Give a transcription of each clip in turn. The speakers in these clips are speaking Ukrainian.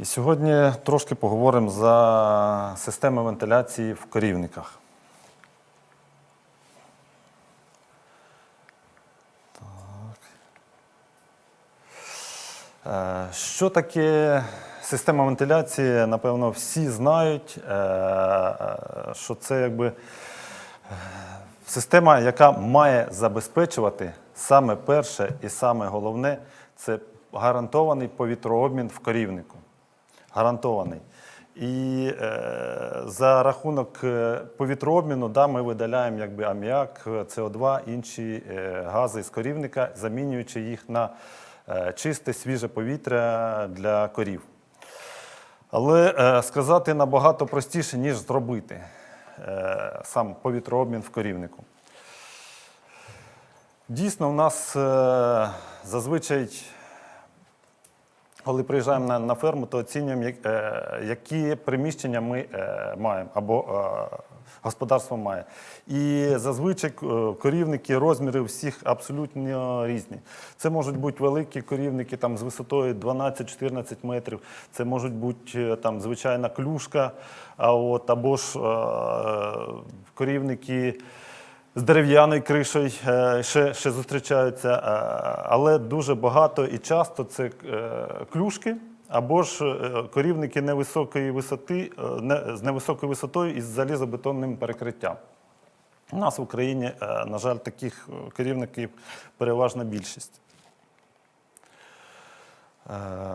І сьогодні трошки поговоримо за системи вентиляції в корівниках. Так. Е, Що таке система вентиляції? Напевно, всі знають, е, е, що це якби система, яка має забезпечувати саме перше і саме головне це гарантований повітрообмін в корівнику. Гарантований. І е, за рахунок е, повітрообміну да, ми видаляємо якби аміак, СО2, інші е, гази з корівника, замінюючи їх на е, чисте, свіже повітря для корів. Але е, сказати набагато простіше, ніж зробити е, сам повітрообмін в корівнику. Дійсно, у нас е, зазвичай, коли приїжджаємо на, на ферму, то оцінюємо, як- е, які приміщення ми е, маємо або е, господарство має. І зазвичай е, корівники, розміри всіх абсолютно різні. Це можуть бути великі корівники там, з висотою 12-14 метрів, це можуть бути е, там, звичайна клюшка, а от, або ж е, корівники з дерев'яною кришею е, ще, ще зустрічаються, е, але дуже багато і часто це е, клюшки або ж корівники невисокої висоти, з невисокою висотою із залізобетонним перекриттям. У нас в Україні, на жаль, таких корівників переважна більшість.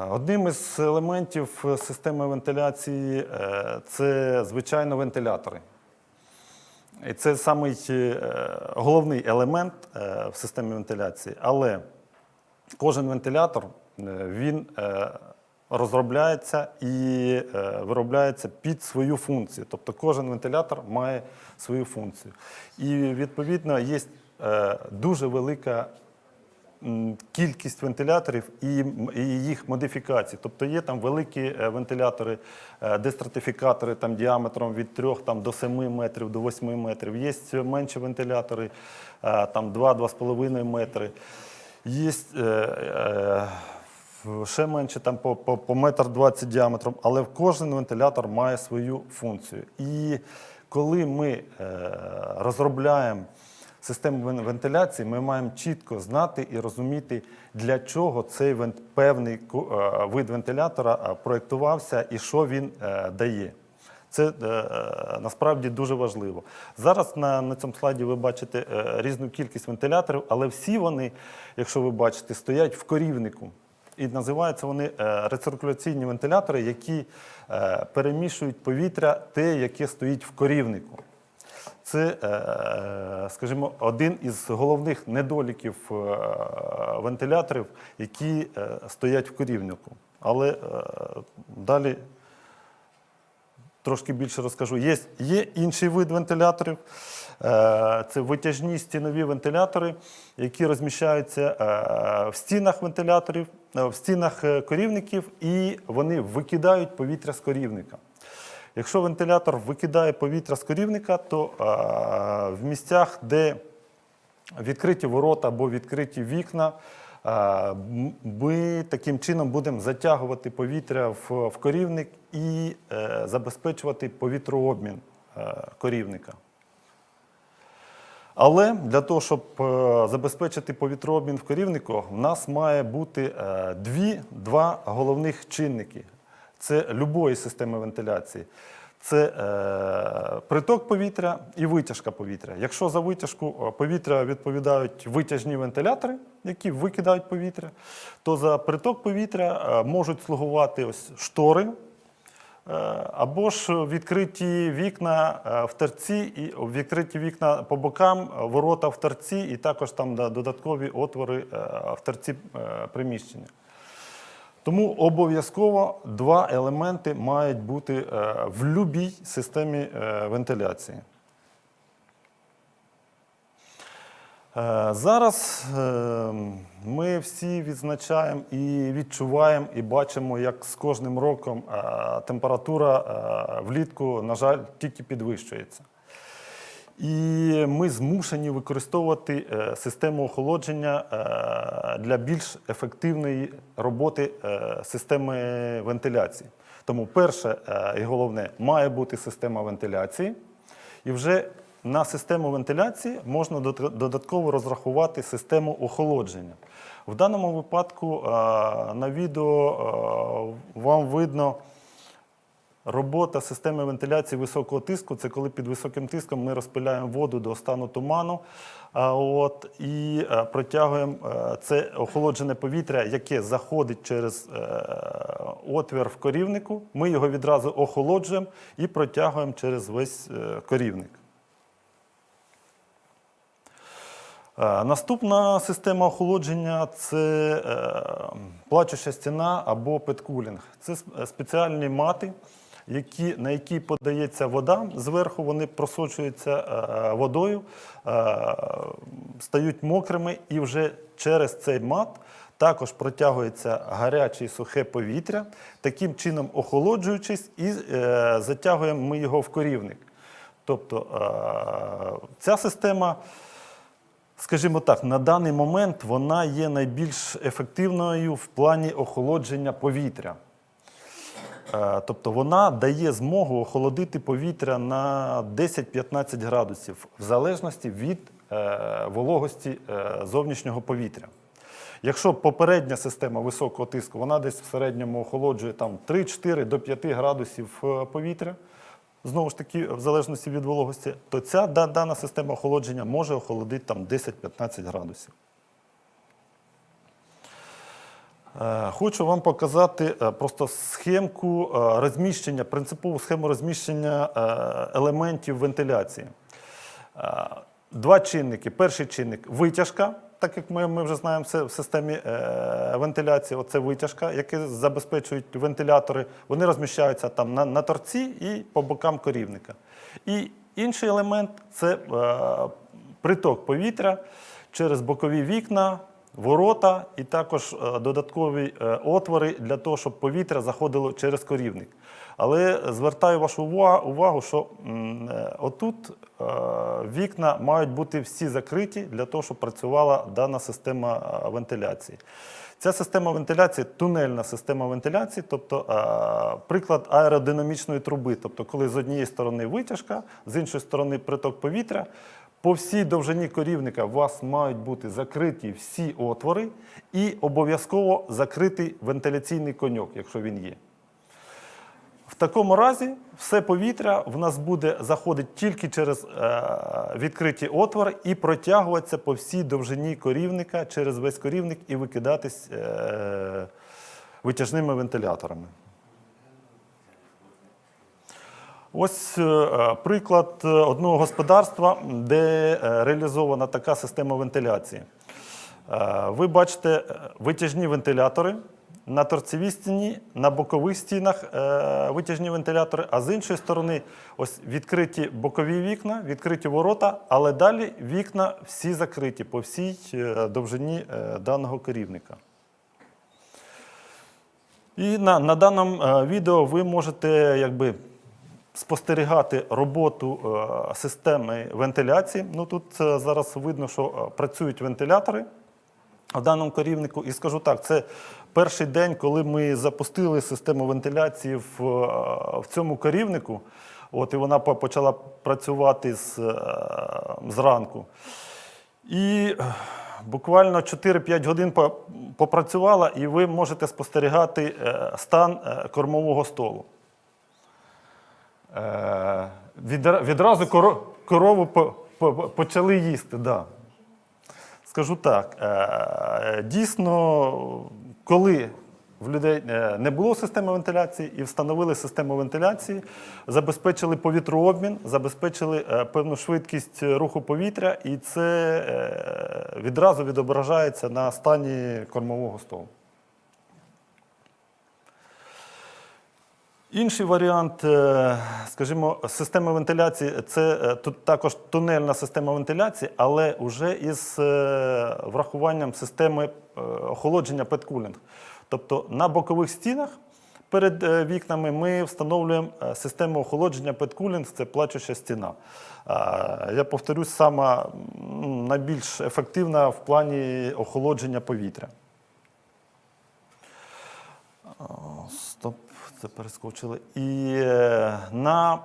Одним із елементів системи вентиляції це, звичайно, вентилятори. І це самий е, головний елемент е, в системі вентиляції. Але кожен вентилятор е, він розробляється і виробляється під свою функцію. Тобто кожен вентилятор має свою функцію. І відповідно є дуже велика кількість вентиляторів і, їх модифікацій. Тобто є там великі е, вентилятори, е, дестратифікатори там, діаметром від 3 там, до 7 метрів, до 8 метрів. Є менші вентилятори, е, там 2-2,5 метри. Є ще менше там по, по, по метр 20 діаметром, але кожен вентилятор має свою функцію. І коли ми розробляємо систему вен- вентиляції, ми маємо чітко знати і розуміти, для чого цей певний е, вид вентилятора е, проєктувався і що він е, дає. Це насправді дуже важливо. Зараз на, на цьому слайді ви бачите різну кількість вентиляторів, але всі вони, якщо ви бачите, стоять в корівнику. І називаються вони рециркуляційні вентилятори, які перемішують повітря, те, яке стоїть в корівнику. Це, е, скажімо, один із головних недоліків е, вентиляторів, які е, стоять в корівнику. Але е, далі трошки більше розкажу. Є, є інший вид вентиляторів. Е, Це витяжні стінові вентилятори, які розміщаються е, в стінах вентиляторів, е, в стінах е, корівників, і вони викидають повітря з корівника. Якщо вентилятор викидає повітря з корівника, то е, в місцях, де відкриті ворота або відкриті вікна. е, Ми таким чином будемо затягувати повітря в, корівник і е, забезпечувати повітрообмін е, корівника. Але для того, щоб забезпечити повітрообмін в корівнику, в нас має бути дві, два головних чинники. Це любої системи вентиляції. Це е, приток повітря і витяжка повітря. Якщо за витяжку е, повітря відповідають витяжні вентилятори, які викидають повітря, то за приток повітря е, можуть слугувати ось штори, Е, Або ж відкриті вікна е, в торці, і відкриті вікна по бокам, ворота в торці, і також там да, додаткові отвори в торці приміщення. Тому обов'язково два елементи мають бути е, в будь-якій системі е, вентиляції. Е, Зараз ми всі відзначаємо і відчуваємо, і бачимо, як з кожним роком температура влітку, на жаль, тільки підвищується. І ми змушені використовувати е, систему охолодження е, для більш ефективної роботи е, системи вентиляції. Тому перше і головне має бути система вентиляції, і вже на систему вентиляції можна додатково розрахувати систему охолодження. В даному випадку на відео вам видно. Робота системи вентиляції високого тиску це коли під високим тиском ми розпиляємо воду до стану туману. От, і е, протягуємо е, це охолоджене повітря, яке заходить через е, отвір в корівнику. Ми його відразу охолоджуємо і протягуємо через весь корівник. Наступна система охолодження це плачуща стіна або петкулінг. Це спеціальні мати, які, на які подається вода. Зверху вони просочуються е, водою, е, стають мокрими, і вже через цей мат також протягується гаряче і сухе повітря, таким чином охолоджуючись, і е, затягуємо ми його в корівник. Тобто е, ця система. Скажімо так, на даний момент вона є найбільш ефективною в плані охолодження повітря. Е, Тобто вона дає змогу охолодити повітря на 10-15 градусів в залежності від е, вологості е, зовнішнього повітря. Якщо попередня система високого тиску, вона десь в середньому охолоджує там 3-4 до 5 градусів повітря, знову ж таки, в залежності від вологості, то ця дана система охолодження може охолодити там 10-15 градусів. Е, Хочу вам показати е, просто схемку е, розміщення, принципову схему розміщення е, елементів вентиляції. Е, Два чинники. Перший чинник витяжка, так як ми, ми вже знаємо, це в системі е, вентиляції. Оце витяжка, які забезпечують вентилятори. Вони розміщаються там на, на торці і по бокам корівника. І інший елемент це е, приток повітря через бокові вікна, ворота і також е, додаткові е, отвори для того, щоб повітря заходило через корівник. Але звертаю вашу ува- увагу, що е, отут вікна мають бути всі закриті для того, щоб працювала дана система вентиляції. Ця система вентиляції тунельна система вентиляції, тобто приклад аеродинамічної труби. Тобто, коли з однієї сторони витяжка, з іншої сторони приток повітря, по всій довжині корівника у вас мають бути закриті всі отвори і обов'язково закритий вентиляційний коньок, якщо він є. В такому разі все повітря в нас буде заходити тільки через е, відкриті отвори і протягуватися по всій довжині корівника через весь корівник і викидатись е, витяжними вентиляторами. Ось е, приклад е, одного господарства, де е, реалізована така система вентиляції. Е, Ви бачите е, витяжні вентилятори на торцевій стіні, на бокових стінах е, витяжні вентилятори, а з іншої сторони ось відкриті бокові вікна, відкриті ворота, але далі вікна всі закриті по всій е, довжині е, даного керівника. І на, на даному е, відео ви можете якби, спостерігати роботу е, системи вентиляції. Ну, тут е, зараз видно, що е, працюють вентилятори в даному корівнику. І скажу так, це перший день, коли ми запустили систему вентиляції в, в цьому корівнику. От, і вона почала працювати з, зранку. І буквально 4-5 годин попрацювала, і ви можете спостерігати стан кормового столу. Е, відра- Відразу коро- корову по- по- почали їсти. Да. Скажу так, е, дійсно, коли в людей е, не було системи вентиляції і встановили систему вентиляції, забезпечили повітрообмін, забезпечили певну швидкість руху повітря, і це відразу відображається на стані кормового столу. Інший варіант, е, скажімо, системи вентиляції це е, тут також тунельна система вентиляції, але вже із е, врахуванням системи охолодження петкулінг. Тобто на бокових стінах перед вікнами ми встановлюємо систему охолодження петкулінг, це плачуща стіна. Я повторюсь, сама найбільш ефективна в плані охолодження повітря. Стоп, це перескочили. І е, на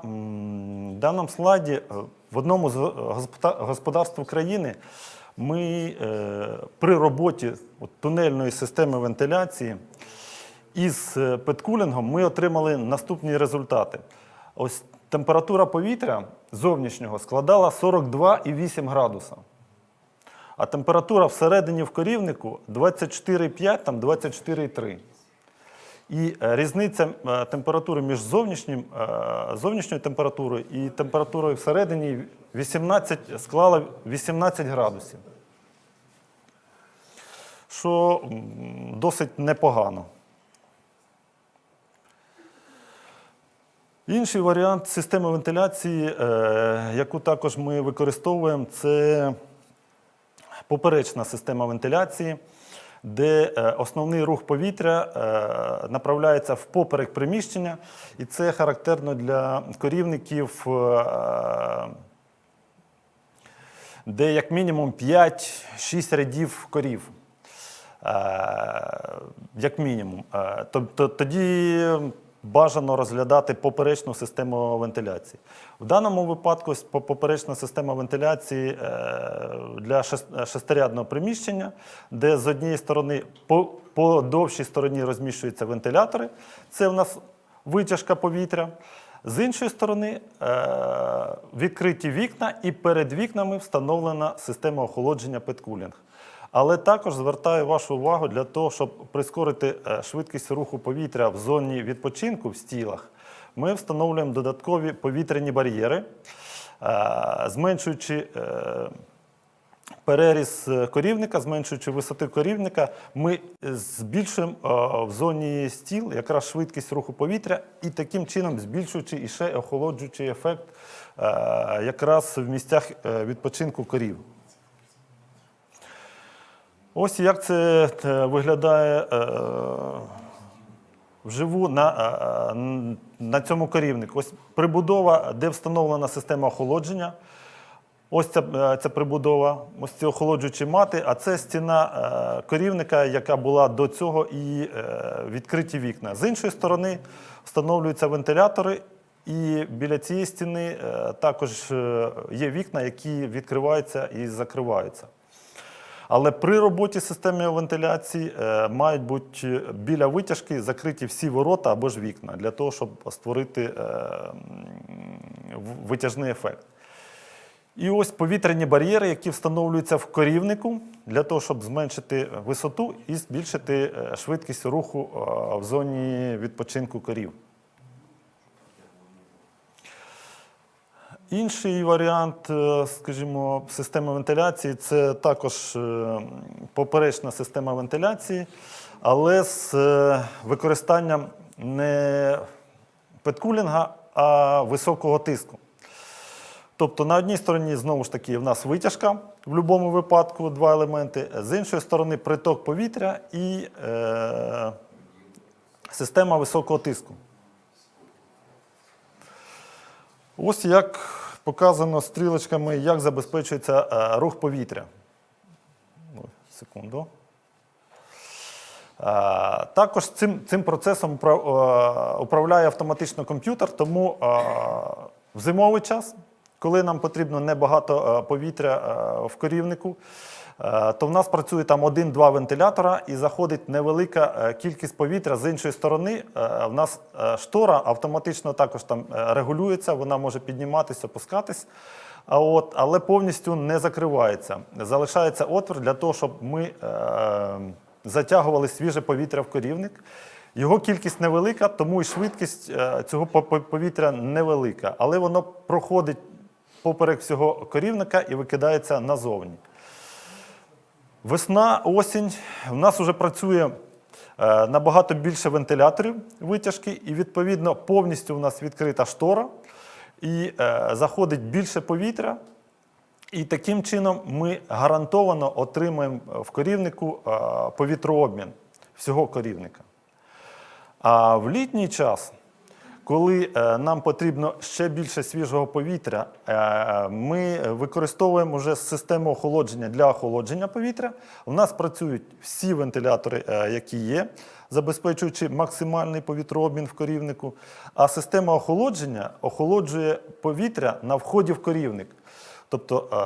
даному слайді е, в одному з господарств України ми е, при роботі тунельної системи вентиляції із е, петкулінгом ми отримали наступні результати. Ось температура повітря зовнішнього складала 42,8 градуса. А температура всередині в корівнику 24,5, там 24,3. І е, різниця е, температури між зовнішнім, е, зовнішньою температурою і температурою всередині 18, склала 18 градусів. Що досить непогано. Інший варіант системи вентиляції, яку також ми використовуємо, це поперечна система вентиляції, де е, основний рух повітря направляється направляється впоперек приміщення, і це характерно для корівників, е, де як мінімум 5-6 рядів корів. Е, Як мінімум. Е, Тобто тоді бажано розглядати поперечну систему вентиляції. В даному випадку поперечна система вентиляції е, для шестирядного приміщення, де з однієї сторони по, по довшій стороні розміщуються вентилятори. Це в нас витяжка повітря. З іншої сторони, е, відкриті вікна, і перед вікнами встановлена система охолодження петкулінг. Але також звертаю вашу увагу для того, щоб прискорити е, швидкість руху повітря в зоні відпочинку в стілах. Ми встановлюємо додаткові повітряні бар'єри, е, зменшуючи е, переріз корівника, зменшуючи висоти корівника, ми збільшуємо в зоні стіл якраз швидкість руху повітря і таким чином збільшуючи і ще охолоджуючий ефект якраз в місцях відпочинку корів. Ось як це е, виглядає е, вживу на, е, на цьому корівнику. Ось прибудова, де встановлена система охолодження. Ось ця, е, ця прибудова, ось ці охолоджуючі мати, а це стіна е, корівника, яка була до цього, і е, відкриті вікна. З іншої сторони встановлюються вентилятори, і біля цієї стіни е, також е, є вікна, які відкриваються і закриваються. Але при роботі системи вентиляції е, мають бути біля витяжки закриті всі ворота або ж вікна для того, щоб створити е, витяжний ефект. І ось повітряні бар'єри, які встановлюються в корівнику для того, щоб зменшити висоту і збільшити е, швидкість руху в зоні відпочинку корів. Інший варіант, е, скажімо, системи вентиляції це також е, поперечна система вентиляції, але з е, використанням не петкулінга, а високого тиску. Тобто на одній стороні знову ж таки в нас витяжка в будь-якому випадку два елементи, з іншої сторони приток повітря і е, система високого тиску. Ось як показано стрілочками, як забезпечується е, рух повітря. Секунду. Е, Також цим, цим процесом е, управляє автоматично комп'ютер, тому в зимовий час, коли нам потрібно небагато е, повітря е, в корівнику, е, то в нас працює там один-два вентилятора і заходить невелика кількість повітря. З іншої сторони, в нас штора автоматично також там регулюється, вона може підніматися, опускатись. А от, але повністю не закривається. Залишається отвір для того, щоб ми затягували свіже повітря в корівник. Його кількість невелика, тому і швидкість цього по- по- повітря невелика, але воно проходить поперек всього корівника і викидається назовні. Весна, осінь. В нас вже працює е, набагато більше вентиляторів витяжки, і відповідно повністю в нас відкрита штора, і е, заходить більше повітря. І таким чином ми гарантовано отримаємо в корівнику е, повітрообмін всього корівника. А в літній час, коли е, нам потрібно ще більше свіжого повітря, е, ми використовуємо вже систему охолодження для охолодження повітря. У нас працюють всі вентилятори, е, які є, забезпечуючи максимальний повітрообмін в корівнику. А система охолодження охолоджує повітря на вході в корівник. Тобто е,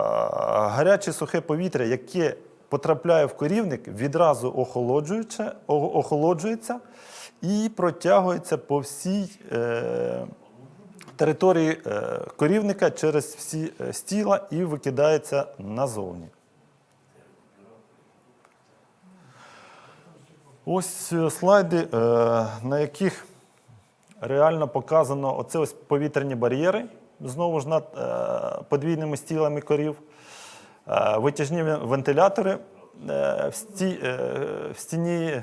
гаряче сухе повітря, яке потрапляє в корівник, відразу охолоджується і протягується по всій е, території е, корівника через всі е, стіла і викидається назовні. Ось е, слайди, е, на яких реально показано оце ось повітряні бар'єри, знову ж над е, подвійними стілами корів, е, витяжні вентилятори е, в, сті, е, в стіні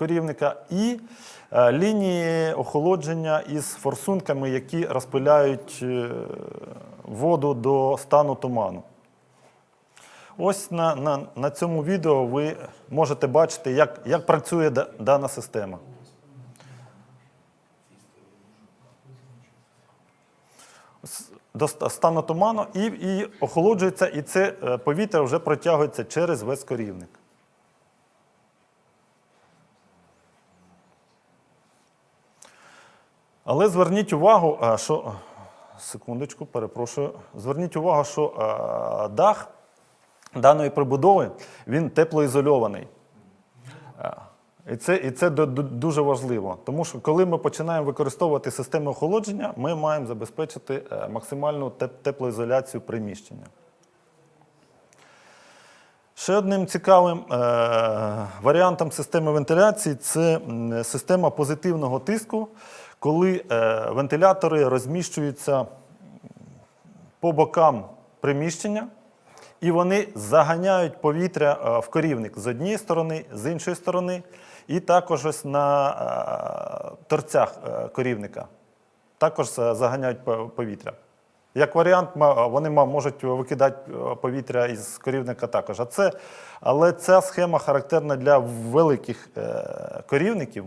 корівника і е, лінії охолодження із форсунками, які розпиляють е, воду до стану туману. Ось на, на, на цьому відео ви можете бачити, як, як працює дана система. До стану туману і, і охолоджується, і це е, повітря вже протягується через весь корівник. Але зверніть увагу, що секундочку, перепрошую. Зверніть увагу, що дах даної прибудови він теплоізольований. І це, і це ду- ду- дуже важливо, тому що коли ми починаємо використовувати системи охолодження, ми маємо забезпечити е, максимальну теплоізоляцію приміщення. Ще одним цікавим е, варіантом системи вентиляції це система позитивного тиску, коли е, вентилятори розміщуються по бокам приміщення, і вони заганяють повітря е, в корівник з однієї сторони, з іншої сторони, і також ось на е, торцях корівника. Також заганяють повітря. Як варіант, вони можуть викидати повітря із корівника також. А це, але ця схема характерна для великих корівників.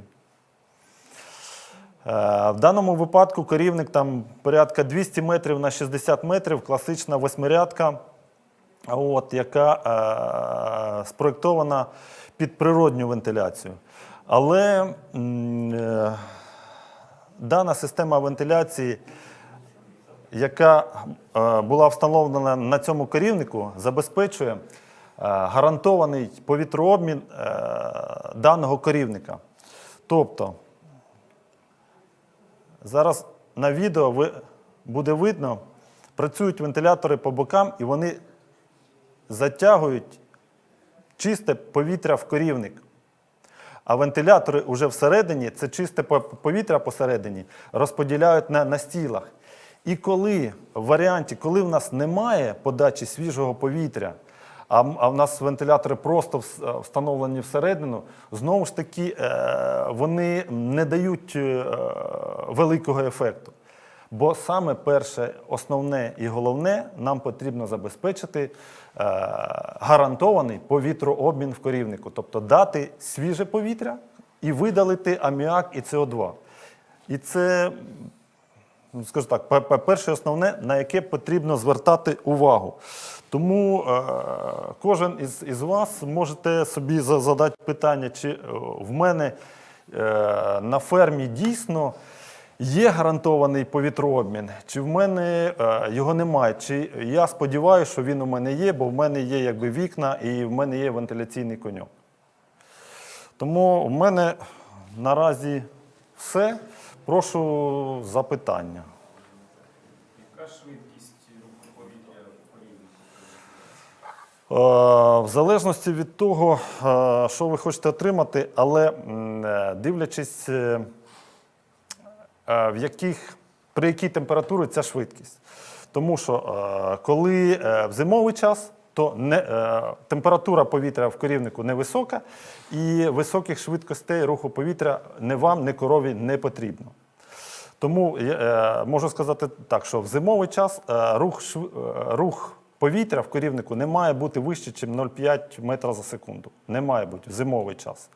Е, В даному випадку корівник там порядка 200 метрів на 60 метрів, класична восьмирядка, от, яка е, спроєктована під природню вентиляцію. Але е, дана система вентиляції, яка е, була встановлена на цьому корівнику, забезпечує е, гарантований повітрообмін е, даного корівника. Тобто, Зараз на відео буде видно, працюють вентилятори по бокам і вони затягують чисте повітря в корівник. А вентилятори вже всередині, це чисте повітря посередині, розподіляють на, на стілах. І коли в варіанті, коли в нас немає подачі свіжого повітря, а, а в нас вентилятори просто встановлені всередину, знову ж таки е, вони не дають е, великого ефекту. Бо саме перше, основне і головне, нам потрібно забезпечити е, гарантований повітрообмін в корівнику, тобто дати свіже повітря і видалити аміак і СО2. І це, скажу так, пе- пе- перше основне, на яке потрібно звертати увагу. Тому е, кожен із, із вас можете собі задати питання, чи е, в мене е, на фермі дійсно є гарантований повітрообмін, чи в мене його немає. Чи я сподіваюся, що він у мене є, бо в мене є якби вікна і в мене є вентиляційний коньок. Тому в мене наразі все. Прошу запитання. Яка швидкість руху повітря по? Е, В залежності від того, е, що ви хочете отримати, але е, дивлячись, в яких, при якій температурі ця швидкість. Тому що коли в зимовий час, то не, е, температура повітря в корівнику невисока, і високих швидкостей руху повітря не вам, не корові не потрібно. Тому е, можу сказати так, що в зимовий час е, рух, шв- е, рух повітря в корівнику не має бути вище, ніж 0,5 метра за секунду. Не має бути в зимовий час.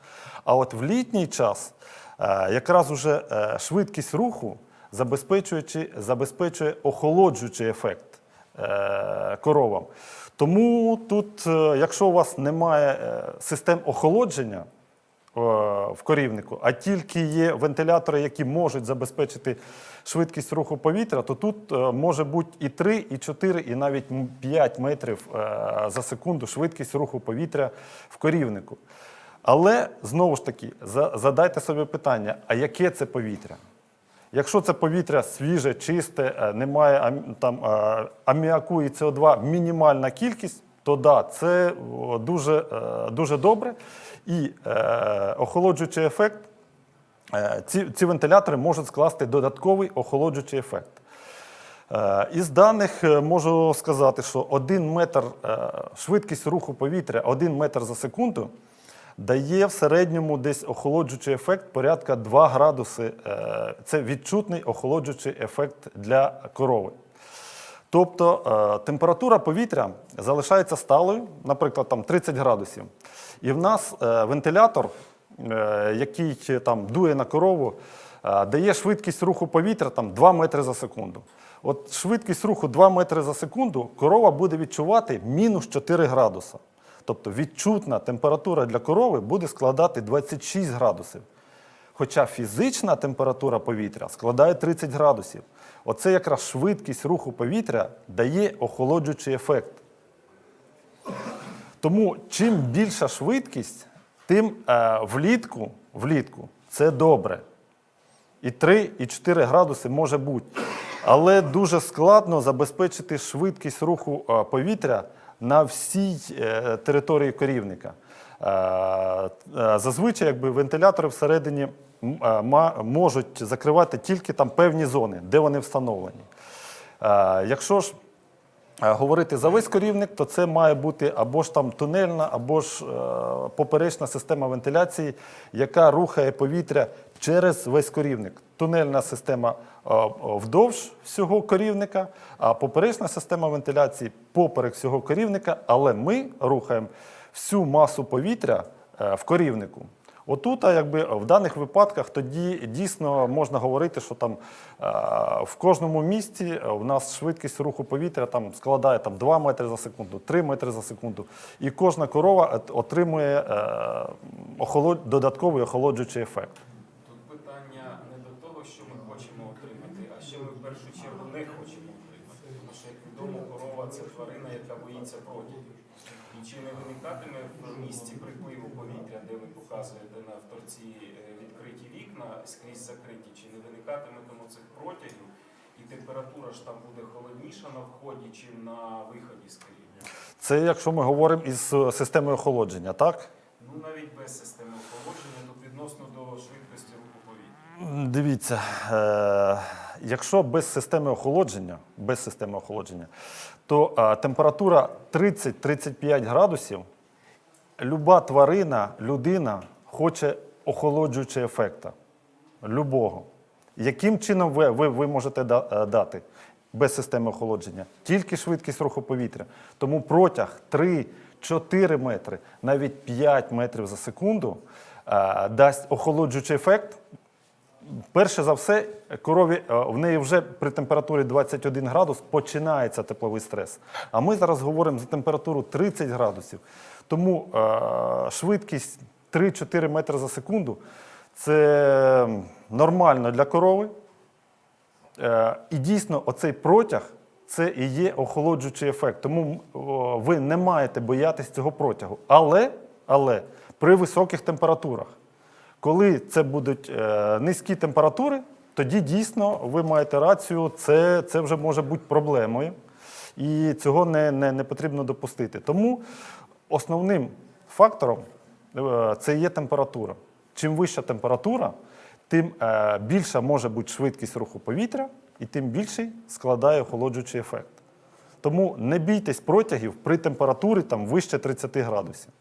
А от в літній час е, якраз уже е, швидкість руху забезпечує охолоджуючий ефект е, коровам. Тому тут, е, якщо у вас немає е, систем охолодження, е, в корівнику, а тільки є вентилятори, які можуть забезпечити швидкість руху повітря, то тут може бути і 3, і 4, і навіть 5 метрів за секунду швидкість руху повітря в корівнику. Але знову ж таки, задайте собі питання: а яке це повітря? Якщо це повітря свіже, чисте, е, немає там, е, аміаку і СО2 мінімальна кількість, то да, це дуже, е, дуже добре. І охолоджуючий ефект, ці, ці вентилятори можуть скласти додатковий охолоджуючий ефект. Із даних можу сказати, що 1 метр швидкість руху повітря, 1 метр за секунду дає в середньому десь охолоджуючий ефект порядка 2 градуси. Е, Це відчутний охолоджуючий ефект для корови. Тобто е, температура повітря залишається сталою, наприклад, там 30 градусів. І в нас е, вентилятор, який там дує на корову, дає швидкість руху повітря там 2 метри за секунду. От швидкість руху 2 метри за секунду корова буде відчувати мінус 4 градуса. Тобто відчутна температура для корови буде складати 26 градусів. Хоча фізична температура повітря складає 30 градусів. Оце якраз швидкість руху повітря дає охолоджуючий ефект. Тому чим більша швидкість, тим е, влітку, влітку це добре. І 3, і 4 градуси може бути. Але дуже складно забезпечити швидкість руху е, повітря на всій е, території корівника. Е, е, Зазвичай якби, вентилятори всередині можуть закривати тільки там певні зони, де вони встановлені. Якщо ж говорити за весь корівник, то це має бути або ж там тунельна, або ж поперечна система вентиляції, яка рухає повітря через весь корівник. Тунельна система е, е, вдовж всього корівника, а поперечна система вентиляції поперек всього корівника, але ми рухаємо всю масу повітря е, в корівнику. Отут, якби в даних випадках тоді дійсно можна говорити, що там в кожному місці в нас швидкість руху повітря там складає там 2 метри за секунду, 3 метри за секунду. І кожна корова отримує додатковий охолоджуючий ефект. Тут питання не до того, що ми хочемо отримати, а що ми в першу чергу не хочемо отримати. Тому що, як відомо, корова це тварина, яка боїться протягів. І чи не виникатиме в місті припливу повітря, де ви показуєте на вторці е, відкриті вікна скрізь закриті, чи не виникатиме цих протягів, і температура ж там буде холодніша на вході, чим на виході з корівня? Це якщо ми говоримо із е, системою охолодження, так? Ну навіть без системи охолодження, тут відносно до швидкості руху повітря. Дивіться, е, якщо без системи охолодження, без системи охолодження, то е, температура 30-35 градусів, люба тварина, людина хоче охолоджуючого ефекта. Любого. Яким чином ви, ви, ви можете е, дати без системи охолодження? Тільки швидкість руху повітря. Тому протяг 3-4 метри, навіть 5 метрів за секунду е, дасть охолоджуючий ефект. Перше за все, корові е, в неї вже при температурі 21 градус починається тепловий стрес. А ми зараз говоримо за температуру 30 градусів. Тому е, швидкість 3-4 метри за секунду це нормально для корови. Е, І дійсно, оцей протяг це і є охолоджуючий ефект. Тому ви не маєте боятися цього протягу. Але, але при високих температурах, коли це будуть е, низькі температури, тоді дійсно ви маєте рацію, це, це вже може бути проблемою. І цього не, не, не потрібно допустити. Тому основним фактором е, це є температура. Чим вища температура, тим е, більша може бути швидкість руху повітря, і тим більший складає охолоджуючий ефект. Тому не бійтесь протягів при температурі там, вище 30 градусів.